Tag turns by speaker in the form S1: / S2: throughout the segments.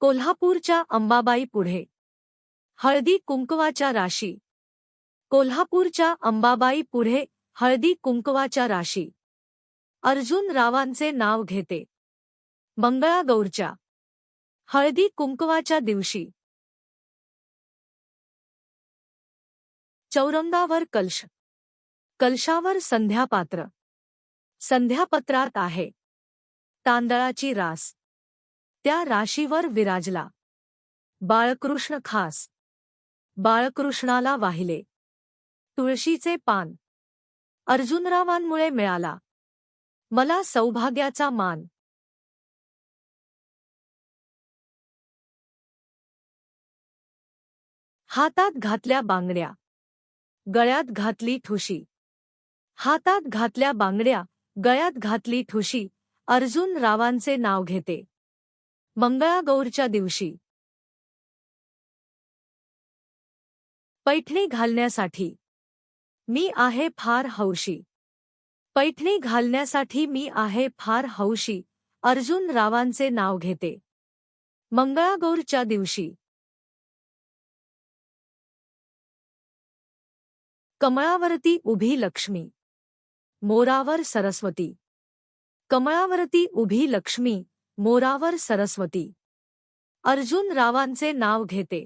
S1: कोल्हापूरच्या अंबाबाई पुढे. हळदी कुंकवाच्या राशी. कोल्हापूरच्या अंबाबाई पुढे हळदी कुंकवाच्या राशी. अर्जुन रावांचे नाव घेते. मंगळागौरच्या. हळदी कुंकवाच्या दिवशी. चौरंगावर कलश. कलशावर संध्यापात्र. संध्यापत्रात आहे. तांदळाची रास. त्या राशीवर विराजला. बाळकृष्ण खास. बाळकृष्णाला वाहिले. तुळशीचे पान. अर्जुनरावांमुळे मिळाला. मला सौभाग्याचा मान. हातात घातल्या बांगड्या. गळ्यात घातली ठुशी. हातात घातल्या बांगड्या. गळ्यात घातली ठुशी. अर्जुन रावांचे नाव घेते. मंगळागौरच्या दिवशी. पैठणी घालण्यासाठी. मी आहे फार हौशी. पैठणी घालण्यासाठी मी आहे फार हौशी. अर्जुन रावांचे नाव घेते. मंगळागौरच्या दिवशी. कमळावरती उभी लक्ष्मी. मोरावर सरस्वती. कमळावरती उभी लक्ष्मी. मोरावर सरस्वती. अर्जुन रावांचे नाव घेते.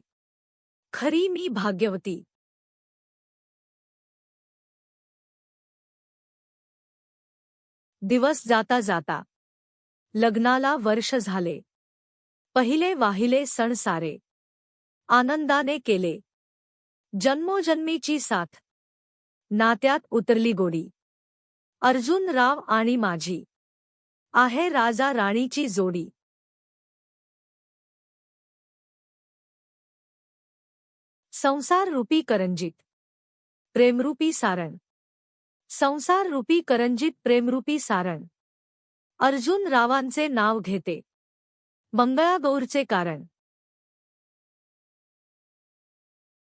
S1: खरी मी भाग्यवती. दिवस जाता जाता. लग्नाला वर्ष झाले. पहिले वाहिले सण सारे. आनंदाने केले. जन्मोजन्मीची साथ. नात्यात उतरली गोडी. अर्जुन राव आणि माझी. आहे राजा राणीची जोडी. संसार रूपी करंजीत. प्रेमरूपी सारण. संसार रूपी करंजीत प्रेमरूपी सारण. अर्जुन रावांचे नाव घेते. मंगळागौरचे कारण.